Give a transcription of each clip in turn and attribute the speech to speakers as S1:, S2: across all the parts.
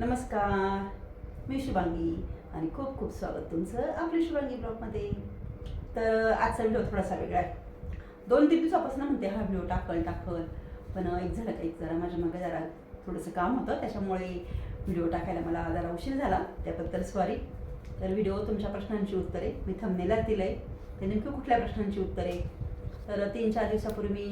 S1: नमस्कार मी शुभांगी आणि खूप खूप स्वागत तुमचं आपल्या शुभांगी ब्लॉगमध्ये. तर आजचा व्हिडिओ थोडासा वेगळा. आहे दोन तीन दिवसापासून म्हणते हा व्हिडिओ टाकल टाकल. पण एक झालं का एक जरा माझ्या मागे जरा थोडंसं काम होतं त्याच्यामुळे व्हिडिओ टाकायला मला जरा उशीर झाला. त्याबद्दल सॉरी तर व्हिडिओ तुमच्या प्रश्नांची उत्तरे मी थंबनेलाच दिलं आहे ते नेमकं कुठल्या प्रश्नांची उत्तरे? तर तीन चार दिवसापूर्वी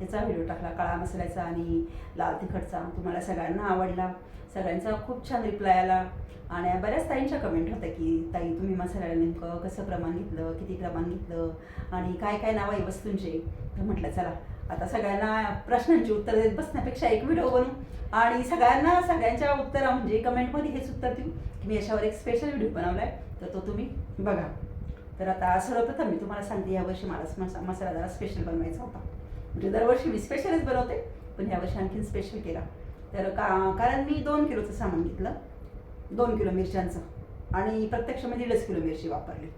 S1: याचा व्हिडिओ टाकला काळा मसाल्याचा आणि लाल तिखटचा. तुम्हाला सगळ्यांना आवडला. सगळ्यांचा खूप छान रिप्लाय आला. आणि बऱ्याच ताईंच्या कमेंट होत्या की ताई तुम्ही मसाल्याला नेमकं कसं प्रमाण घेतलं? किती प्रमाण घेतलं? आणि काय काय नाव आहे वस्तूंचे? तर म्हटलं चला आता सगळ्यांना प्रश्नांची उत्तर देत बसण्यापेक्षा एक व्हिडिओ बनवू आणि सगळ्यांना सगळ्यांच्या उत्तरा म्हणजे कमेंटमध्ये हेच उत्तर देऊ की मी याच्यावर एक स्पेशल व्हिडिओ बनवला आहे तर तो तुम्ही बघा. तर आता सर्वप्रथम मी तुम्हाला सांगते यावर्षी मला मसा मसाला जरा स्पेशल बनवायचा होता. म्हणजे दरवर्षी मी स्पेशलच बनवते पण यावर्षी आणखीन स्पेशल केला. तर का कारण मी दोन किलोचं सामान घेतलं. दोन किलो मिरच्यांचं. आणि प्रत्यक्ष मी दीडच किलो मिरची वापरली.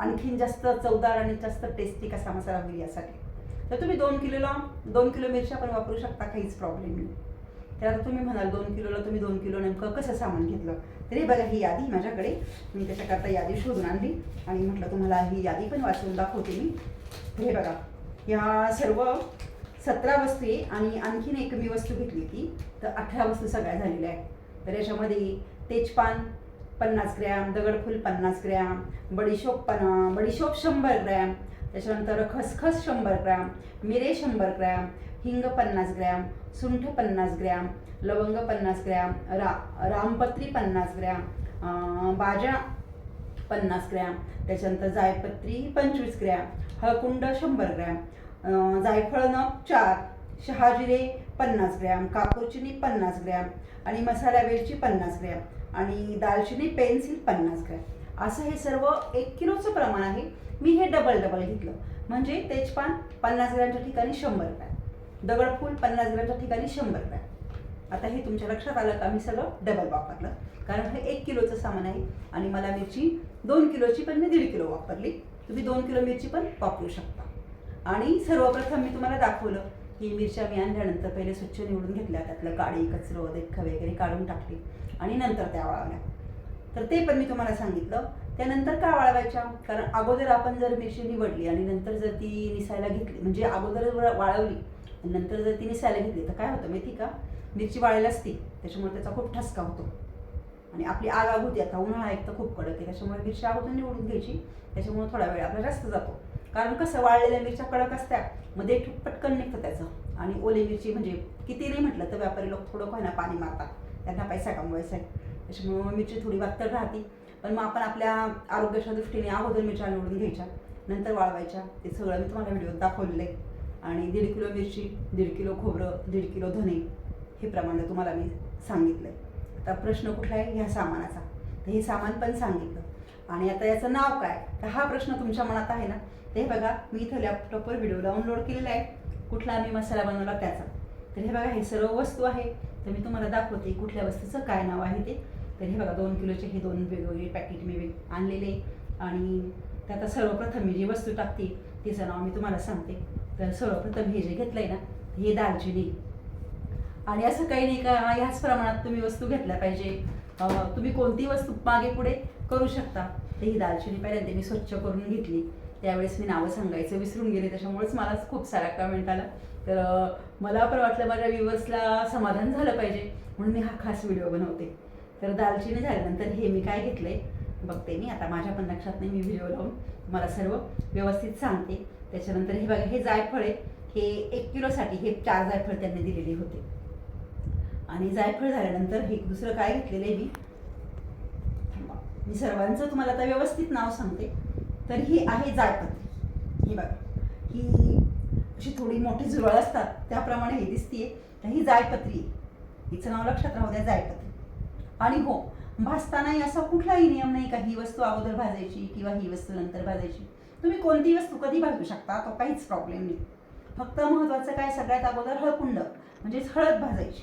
S1: आणखीन जास्त चवदार आणि जास्त टेस्टी कसा मसाला होईल यासाठी. तर तुम्ही दोन किलोला दोन किलो मिरच्या पण वापरू शकता काहीच प्रॉब्लेम नाही. तर आता तुम्ही म्हणाल दोन किलोला तुम्ही दोन किलो नेमकं कसं सामान घेतलं? तरी बघा ही यादी माझ्याकडे. मी त्याच्याकरता यादी शोधून आणली आणि म्हटलं तुम्हाला ही यादी पण वाचून दाखवते मी. हे बघा ह्या सर्व सतरा वस्तू आहे आणि आणखीन एक मी वस्तू घेतली ती तर अठरा वस्तू सगळ्या झालेल्या आहेत. तर याच्यामध्ये तेजपान पन्नास ग्रॅम दगडफूल पन्नास ग्रॅम बडीशोप पन्ना बडीशोप शंभर ग्रॅम त्याच्यानंतर खसखस शंभर ग्रॅम मिरे शंभर ग्रॅम हिंग पन्नास ग्रॅम सुंठ पन्नास ग्रॅम लवंग पन्नास ग्रॅम रा रामपत्री पन्नास ग्रॅम बाजा पन्नास ग्रॅम त्याच्यानंतर जायपत्री पंचवीस ग्रॅम हळकुंड शंभर ग्रॅम जायफळ नग चार शहाजिरे पन्नास ग्रॅम कापूरचिनी पन्नास ग्रॅम आणि मसाला वेलची पन्नास ग्रॅम आणि दालचिनी पेन्सिल पन्नास ग्रॅम. असं हे सर्व एक किलोचं प्रमाण आहे. मी हे डबल डबल घेतलं. म्हणजे तेजपान पन्नास ग्रॅमच्या ठिकाणी शंभर ग्रॅम दगडफूल पन्नास ग्रॅमच्या ठिकाणी शंभर ग्रॅम. आता हे तुमच्या लक्षात आलं का? मी सगळं डबल वापरलं. कारण हे एक किलोचं सामान आहे आणि मला मिरची दोन किलोची पण मी दीड किलो वापरली. तुम्ही दोन किलो मिरची पण वापरू शकता. आणि सर्वप्रथम मी तुम्हाला दाखवलं की मिरच्या मी आणल्यानंतर पहिले स्वच्छ निवडून घेतल्या. त्यातलं काळी कचरं देख वगैरे काढून टाकली. आणि नंतर त्या वाळवल्या तर ते पण मी तुम्हाला सांगितलं. त्यानंतर का वाळवायच्या? कारण अगोदर आपण जर मिरची निवडली आणि नंतर जर ती निसायला घेतली म्हणजे अगोदर वाळवली नंतर जर तिने सॅलरी घेतली तर काय होतं माहिती का? मिरची वाळेल असते त्याच्यामुळे त्याचा खूप ठसका होतो. आणि आपली आग आग होती आता उन्हाळा एक तर खूप कडक आहे त्याच्यामुळे मिरची अगोदर निवडून घ्यायची त्याच्यामुळे थोडा वेळ आपला जास्त जातो. कारण कसं वाळलेल्या मिरच्या कडक असत्या मध्ये एक पटकन निघतं त्याचं. आणि ओली मिरची म्हणजे किती नाही म्हटलं तर व्यापारी लोक थोडं कोणा पाणी मारतात. त्यांना पैसा कमवायचा आहे. त्याच्यामुळे मिरची थोडी वातळ राहते. पण मग आपण आपल्या आरोग्याच्या दृष्टीने अगोदर मिरच्या निवडून घ्यायच्या नंतर वाळवायच्या. ते सगळं मी तुम्हाला व्हिडिओत दाखवलेलं आहे. आणि दीड किलो मिरची दीड किलो खोबरं दीड किलो धने हे प्रमाण तुम्हाला मी सांगितलं आहे आता प्रश्न कुठला आहे? ह्या सामानाचा. तर हे सामान पण सांगितलं. आणि आता याचं नाव काय? तर हा प्रश्न तुमच्या मनात आहे ना? ते बघा मी इथं लॅपटॉपवर व्हिडिओ डाउनलोड केलेला आहे. कुठला मी मसाला बनवला त्याचा. तर हे बघा हे सर्व वस्तू आहे. तर मी तुम्हाला दाखवते कुठल्या वस्तूचं काय नाव आहे ते. तर हे बघा दोन किलोचे हे दोन वेगवेगळे पॅकेट मी आणलेले आणि त्यात सर्वप्रथम मी जी वस्तू टाकते तिचं नाव मी तुम्हाला सांगते. तर सर्वप्रथम हे जे घेतलंय ना हे दालचिनी. आणि असं काही नाही का ह्याच प्रमाणात तुम्ही वस्तू घेतल्या पाहिजे. तुम्ही कोणती वस्तू मागे पुढे करू शकता. तर ही दालचिनी पहिल्यांदा मी स्वच्छ करून घेतली. त्यावेळेस मी नावं सांगायचं विसरून गेले त्याच्यामुळेच मला खूप सारा कमेंट आला तर मला पण वाटलं माझ्या व्ह्युअर्सला समाधान झालं पाहिजे म्हणून मी हा खास व्हिडिओ बनवते. तर दालचिनी झाल्यानंतर हे मी काय घेतलंय बघते मी. आता माझ्या पण लक्षात नाही मी व्हिडिओ लावून मला सर्व व्यवस्थित सांगते. त्याच्यानंतर हे बघा हे जायफळ आहे. हे एक किलोसाठी हे चार जायफळ त्यांनी दिलेले होते. आणि जायफळ झाल्यानंतर हे दुसरं काय घेतलेलं आहे मी? मी सर्वांचं तुम्हाला आता व्यवस्थित नाव सांगते. तर ही आहे जायपत्री ही बघा. ही अशी थोडी मोठी झुरळ असतात त्याप्रमाणे हे दिसतीये. तर ही जायपत्री आहे. हिचं नाव लक्षात राहू द्या जायपत्री. आणि हो भाजतानाही असा कुठलाही नियम नाही का ही वस्तू अगोदर भाजायची किंवा ही वस्तू नंतर भाजायची. तुम्ही कोणती वस्तू कधी भाजू शकता? तो काहीच प्रॉब्लेम नाही. फक्त महत्त्वाचं काय? सगळ्यात अगोदर हळकुंड म्हणजेच हळद भाजायची.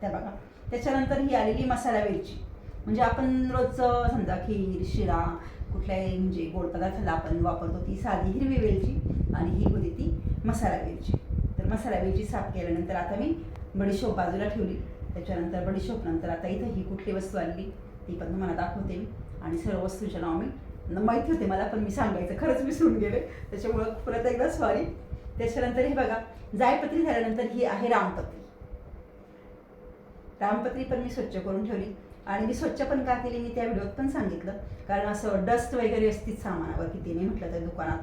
S1: त्या बघा. त्याच्यानंतर ही आलेली मसाला वेलची. म्हणजे आपण रोजचं समजा खीर शिरा कुठल्याही म्हणजे गोड पदार्थाला आपण वापरतो ती साधी हिरवी वेलची आणि ही होती ती मसाला वेलची. तर मसाला वेलची साफ केल्यानंतर आता मी बडीशोप बाजूला ठेवली. त्याच्यानंतर बडीशोप नंतर आता इथं ही कुठली वस्तू आली ती पण तुम्हाला दाखवते मी. आणि सर्व वस्तूचे नाव मी माहिती होते मला पण मी सांगायचं. खरंच विसरून गेले. त्याच्यामुळं परत एकदा सॉरी त्याच्यानंतर हे बघा जायपत्री झाल्यानंतर ही आहे रामपत्री. रामपत्री पण मी स्वच्छ करून ठेवली. आणि मी स्वच्छ पण का केली? मी त्या व्हिडिओत पण सांगितलं. कारण असं डस्ट वगैरे असतीच सामानावर किती नाही म्हटलं तर दुकानात.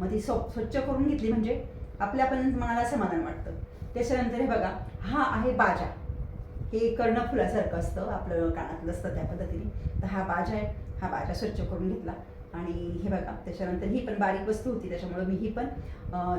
S1: मग ती स्व स्वच्छ करून घेतली म्हणजे आपल्या पण मनाला समाधान वाटतं. त्याच्यानंतर हे बघा हा आहे बाजा. हे कर्णफुलासारखं असतं आपलं कानातलं असतं त्या पद्धतीने. तर हा बाजा आहे. हा बाजा स्वच्छ करून घेतला. आणि हे बघा त्याच्यानंतर ही पण बारीक वस्तू होती त्याच्यामुळे मी ही पण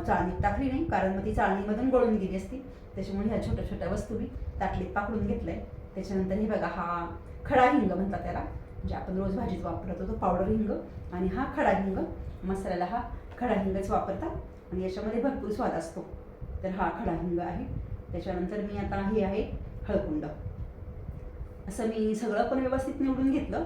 S1: चाळणीत टाकली नाही कारण मग ती चाळणीमधून गळून गेली असती. त्याच्यामुळे ह्या छोट्या छोट्या वस्तू मी ताटलीत पाकडून घेतल्या त्याच्यानंतर हे बघा हा खडा हिंग म्हणतात त्याला म्हणजे आपण रोज भाजीत वापरतो तो पावडर हिंग. आणि हा खडा हिंग मसाल्याला हा खडा हिंगच वापरतात. आणि याच्यामध्ये भरपूर स्वाद असतो. तर हा खडा हिंग आहे. त्याच्यानंतर मी आता हे आहे हळकुंड. असं मी सगळं पण व्यवस्थित निवडून घेतलं.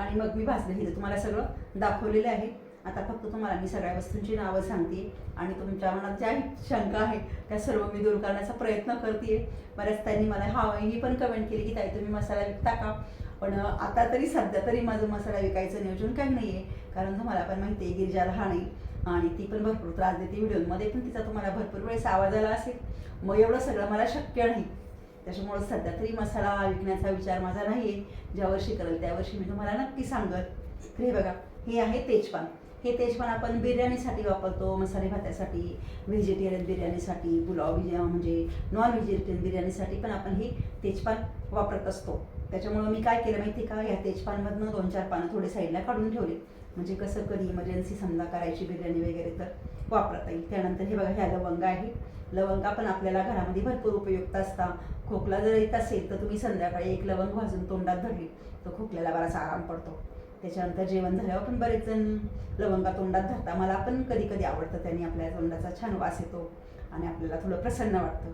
S1: आणि मग मी भाजलं हे तुम्हाला सगळं दाखवलेलं आहे. आता फक्त तुम्हाला मी सगळ्या वस्तूंची नावं सांगते आणि तुमच्या मनात ज्या शंका आहे त्या सर्व मी दूर करण्याचा प्रयत्न करते बऱ्याच त्यांनी मला हा ही पण कमेंट केली की ताई तुम्ही मसाला विकता का? पण आता तरी सध्या तरी माझं मसाला विकायचं नियोजन काही नाही आहे कारण तुम्हाला पण माहिती आहे गिरिजा लहान आहे आणि ती पण भरपूर त्रास देते. व्हिडिओमध्ये पण तिचा तुम्हाला भरपूर वेळेस आवाज आला असेल. मग एवढं सगळं मला शक्य नाही. त्याच्यामुळं सध्या तरी मसाला विकण्याचा विचार माझा नाही आहे ज्या वर्षी करेल त्या वर्षी मी तुम्हाला नक्की सांगत तर हे बघा हे आहे तेजपान. हे तेजपान आपण बिर्याणीसाठी वापरतो मसाले भातासाठी व्हेजिटेरियन बिर्याणीसाठी पुलाव म्हणजे नॉन व्हेजिटेरियन बिर्याणीसाठी पण आपण हे तेजपान वापरत असतो. त्याच्यामुळं मी काय केलं माहिती का? या तेजपानमधनं दोन चार पानं थोडे साईडला काढून ठेवले. म्हणजे कसं कधी इमर्जन्सी समजा करायची बिर्याणी वगैरे तर वापरता येईल. त्यानंतर हे बघा ह्या लवंगा आहे लवंगा पण आपल्याला घरामध्ये भरपूर उपयुक्त असता खोकला जर येत असेल तर तुम्ही संध्याकाळी एक लवंग भाजून तोंडात धरली तर खोकल्याला बराच आराम पडतो. त्याच्यानंतर जेवण झाल्यावर पण बरेच जण लवंगा तोंडात धरता मला पण कधी कधी आवडतं त्याने आपल्या तोंडाचा छान वास येतो आणि आपल्याला थोडं प्रसन्न वाटतं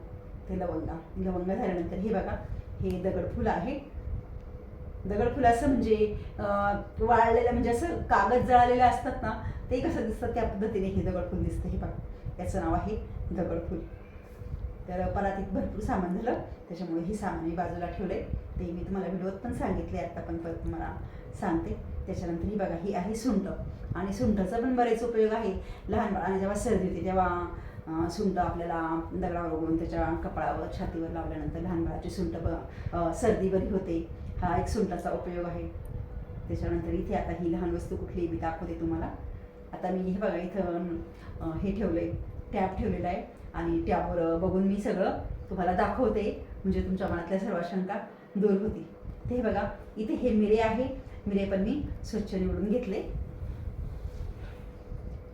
S1: ते लवंगा. लवंगा झाल्यानंतर हे बघा हे दगडफूल आहे. दगडफूल असं म्हणजे वाळलेलं म्हणजे असं कागद जळालेले असतात ना ते कसं दिसतं त्या पद्धतीने हे दगडफूल दिसतं. हे बघा याचं नाव आहे दगडफूल. तर परातीत भरपूर सामान झालं त्याच्यामुळे हे सामान मी बाजूला ठेवले ते मी तुम्हाला व्हिडिओत पण सांगितले आता पण परत तुम्हाला सांगते. त्याच्यानंतर ही बघा ही आहे सुंठ. आणि सुंठाचा पण बरेच उपयोग आहे. लहान बाळाने जेव्हा सर्दी होते तेव्हा सुंठ आपल्याला दगडावर उघडून त्याच्या कपाळावर छातीवर लावल्यानंतर लहान बाळाची सुंठ ब सर्दी बरी होते. हा एक सुंठाचा उपयोग आहे. त्याच्यानंतर इथे आता ही लहान वस्तू कुठली मी दाखवते तुम्हाला. आता मी हे बघा इथं हे ठेवलं आहे टॅब ठेवलेला आहे आणि टॅबवर बघून मी सगळं तुम्हाला दाखवते. म्हणजे तुमच्या मनातल्या सर्व शंका दूर होतील. ते बघा इथे हे मिरे आहे. मिरे पण मी स्वच्छ निवडून घेतले.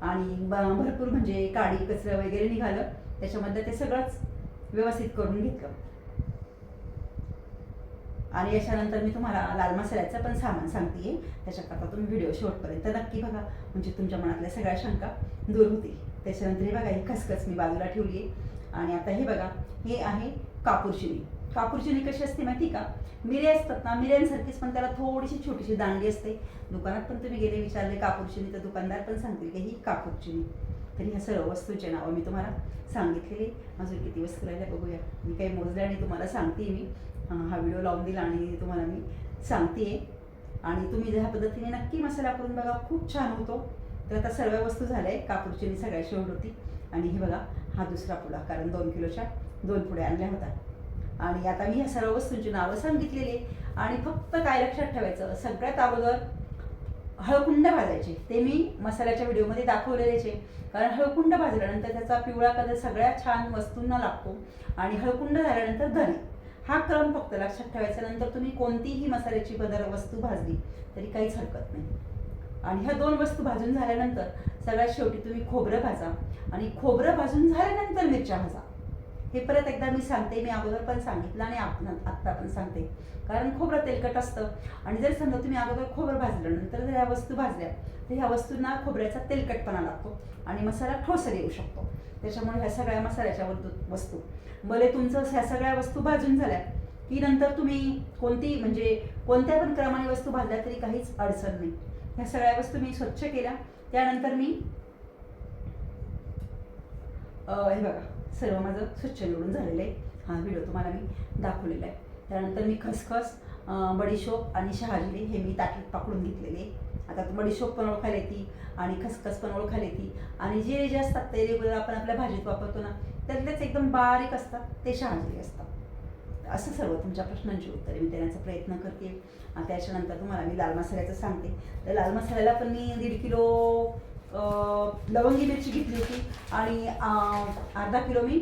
S1: आणि भरपूर म्हणजे काडी कचरा वगैरे निघालं. त्याच्यामधलं ते सगळंच व्यवस्थित करून घेतलं. आणि याच्यानंतर मी तुम्हाला लाल मसाल्याचं पण सामान सांगते. त्याच्याकरता तुम्ही व्हिडिओ शेवटपर्यंत नक्की बघा. म्हणजे तुमच्या मनातल्या सगळ्या शंका दूर होतील. त्याच्यानंतर हे बघा ही खसखस मी बाजूला ठेवली आहे. आणि आता हे बघा हे आहे कापूरचिनी कापूरचिनी कशी असते माहिती का? मिरे असतात ना मिऱ्यांसारखीच पण त्याला थोडीशी छोटीशी दांडी असते. दुकानात पण तुम्ही गेले विचारले कापूरचिनी तर दुकानदार पण सांगतील की ही कापूरचिनी तर ह्या सर्व वस्तूचे नावं मी तुम्हाला सांगितलेली. अजून किती वस्तू राहिल्या बघूया. मी काही मोजल्या आणि तुम्हाला सांगते मी. हा व्हिडिओ लावून दिला आणि तुम्हाला मी सांगते आणि तुम्ही ज्या पद्धतीने नक्की मसाला करून बघा खूप छान होतो. तर आता सर्व वस्तू झाल्या आहे मी सगळ्या शेवट होती. आणि हे बघा हा दुसरा पुडा कारण दोन किलोच्या दोन पुड्या आणल्या होत्या. आणि आता मी ह्या सर्व वस्तूंची नावं सांगितलेली आणि फक्त काय लक्षात ठेवायचं सगळ्यात अगोदर हळकुंड भाजायचे. ते मी मसाल्याच्या व्हिडिओमध्ये दाखवलेलेचे कारण हळकुंड भाजल्यानंतर त्याचा पिवळा कलर सगळ्या छान वस्तूंना लागतो. आणि हळकुंड झाल्यानंतर धने हा क्रम फक्त लक्षात ठेवायचा नंतर तुम्ही कोणतीही मसाल्याची पदार्थ वस्तू भाजली तरी काहीच हरकत नाही. आणि ह्या दोन वस्तू भाजून झाल्यानंतर सगळ्यात शेवटी तुम्ही खोबरं भाजा. आणि खोबरं भाजून झाल्यानंतर मिरच्या भाजा. हे परत एकदा मी सांगते मी अगोदर पण सांगितलं आणि आत्ता पण सांगते. कारण खोबरं तेलकट असतं. आणि जर समजा तुम्ही अगोदर खोबरं भाजलं नंतर जर ह्या वस्तू भाजल्या तर ह्या वस्तूंना खोबऱ्याचा तेलकटपणा लागतो आणि मसाला ठोसर येऊ शकतो. त्याच्यामुळे ह्या सगळ्या मसाल्याच्या वस्तू- वस्तू. भले तुमचं ह्या सगळ्या वस्तू भाजून झाल्या की नंतर तुम्ही कोणती म्हणजे कोणत्या पण क्रमाने वस्तू भाजल्या तरी काहीच अडचण नाही. ह्या सगळ्या वस्तू मी स्वच्छ केल्या. त्यानंतर मी हे बघा. सर्व माझं स्वच्छ निवडून झालेलं आहे. हा व्हिडिओ तुम्हाला मी दाखवलेला आहे. त्यानंतर मी खसखस बडीशोप आणि शहाजिरी हे मी ताटीत पाकडून घेतलेले आता बडीशोप पण ओळखायला येते आणि खसखस पण ओळखायला येते. आणि जे जे असतात ते रेग्युलर आपण आपल्या भाजीत वापरतो ना त्यातलेच एकदम बारीक असतात ते शहाजिरी असतात. असं सर्व तुमच्या प्रश्नांची उत्तरे मी देण्याचा प्रयत्न करते. आणि त्याच्यानंतर तुम्हाला मी लाल मसाल्याचं सांगते. तर लाल मसाल्याला पण मी दीड किलो लवंगी मिरची घेतली होती आणि अर्धा किलो मी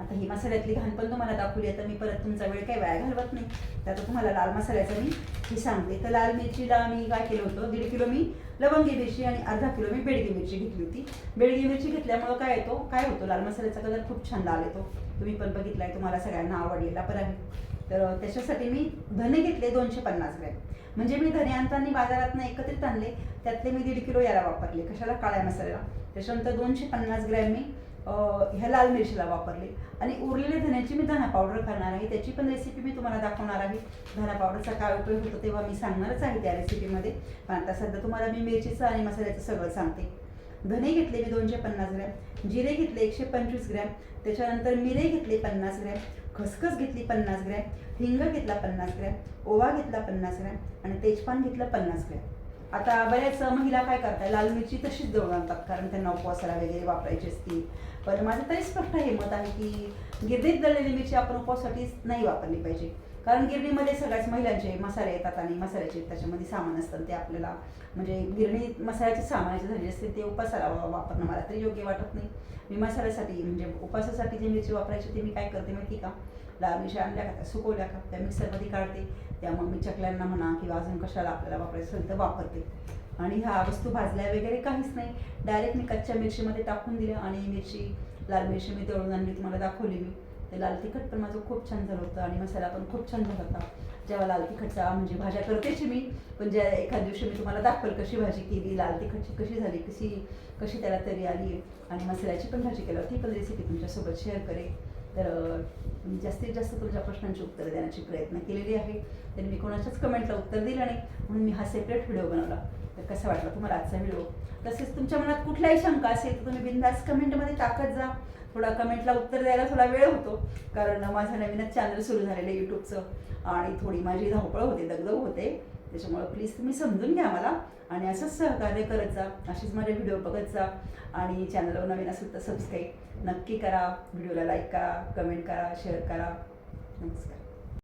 S1: आता ही मसाल्यातली घाण पण तुम्हाला दाखवली आता मी परत तुमचा वेळ काही वाया घालवत नाही. तर आता तुम्हाला लाल मसाल्याचं मी हे सांगते. तर लाल मिरचीला मी काय केलं होतं? दीड किलो मी लवंगी मिरची आणि अर्धा किलो मी बेडगी मिरची घेतली होती. बेडगी मिरची घेतल्यामुळं काय येतो? काय होतो? लाल मसाल्याचा कलर खूप छान लाल येतो. तुम्ही पण बघितलाय तुम्हाला सगळ्यांना आवडलेला पण आहे. तर त्याच्यासाठी मी धने घेतले दोनशे पन्नास ग्रॅम. म्हणजे मी धने आणताना बाजारातनं एकत्रित आणले त्यातले मी दीड किलो याला वापरले. कशाला? काळ्या मसाल्याला. त्याच्यानंतर दोनशे पन्नास ग्रॅम मी ह्या लाल मिरचीला वापरले. आणि उरलेले धन्याची मी धना पावडर करणार आहे. त्याची पण रेसिपी मी तुम्हाला दाखवणार आहे. धना पावडरचा काय उपयोग होतो तेव्हा मी सांगणारच आहे त्या रेसिपीमध्ये पण आता सध्या तुम्हाला मी मिरचीचं आणि मसाल्याचं सगळं सांगते. धने घेतले मी दोनशे पन्नास ग्रॅम जिरे घेतले एकशे पंचवीस ग्रॅम त्याच्यानंतर मिरे घेतले पन्नास ग्रॅम खसखस घेतली पन्नास ग्रॅम हिंग घेतला पन्नास ग्रॅम ओवा घेतला पन्नास ग्रॅम आणि तेजपान घेतलं पन्नास ग्रॅम. आता बऱ्याच महिला काय करतात लाल मिरची तशीच जवळ आणतात कारण त्यांना उपवासाला वगैरे वापरायची असती पण माझं तरी स्पष्ट हे मत आहे की गिरणीत दळलेली मिरची आपण उपवासाठीच नाही वापरली पाहिजे. कारण गिरणीमध्ये सगळ्याच महिलांचे मसाले येतात आणि मसाल्याचे त्याच्यामध्ये सामान असतं. ते आपल्याला म्हणजे गिरणी मसाल्याचे सामानाचे झाले असते ते उपासाला वापरणं मला तरी योग्य वाटत नाही. मी मसाल्यासाठी म्हणजे उपासासाठी जी मिरची वापरायची ते मी काय करते माहिती का? लाल मिरच्या आणल्या का? त्या सुकवल्या का? त्या मिक्सरमध्ये काढते. त्या मग मी चकल्यांना म्हणा किंवा अजून कशाला आपल्याला वापरायचं असेल तर वापरते. आणि ह्या वस्तू भाजल्या वगैरे काहीच नाही. डायरेक्ट मी कच्च्या मिरचीमध्ये टाकून दिलं आणि मिरची लाल मिरची मी तळून आणली तुम्हाला दाखवली मी. ते लाल तिखट पण माझं खूप छान झालं होतं आणि मसाला पण खूप छान झाला होता. जेव्हा लाल तिखटचा म्हणजे भाज्या करतेच मी पण ज्या एखाद दिवशी मी तुम्हाला दाखवेल कशी भाजी केली लाल तिखटची कशी झाली कशी कशी त्याला तरी आली आणि मसाल्याची पण भाजी केली ती पण रेसिपी तुमच्यासोबत शेअर करेन. तर मी जास्तीत जास्त तुमच्या प्रश्नांची उत्तरं देण्याची प्रयत्न केलेली आहे. तर मी कोणाच्याच कमेंटला उत्तर दिलं नाही म्हणून मी हा सेपरेट व्हिडिओ बनवला. तर कसं वाटलं? तुम्हाला आजचा व्हिडिओ तसेच तुमच्या मनात कुठलाही शंका असेल तर तुम्ही बिंदास कमेंटमध्ये टाकत जा. थोडा कमेंटला उत्तर द्यायला थोडा वेळ होतो कारण माझं नवीनच चॅनल सुरू झालेलं आहे यूट्यूबचं आणि थोडी माझी धावपळ होते दगदग होते. त्याच्यामुळं प्लीज तुम्ही समजून घ्या मला आणि असंच सहकार्य करत जा. असेच माझे व्हिडिओ बघत जा. आणि चॅनलवर नवीन असेल तर सबस्क्राईब नक्की करा. व्हिडिओला लाईक करा कमेंट करा शेअर करा. नमस्कार.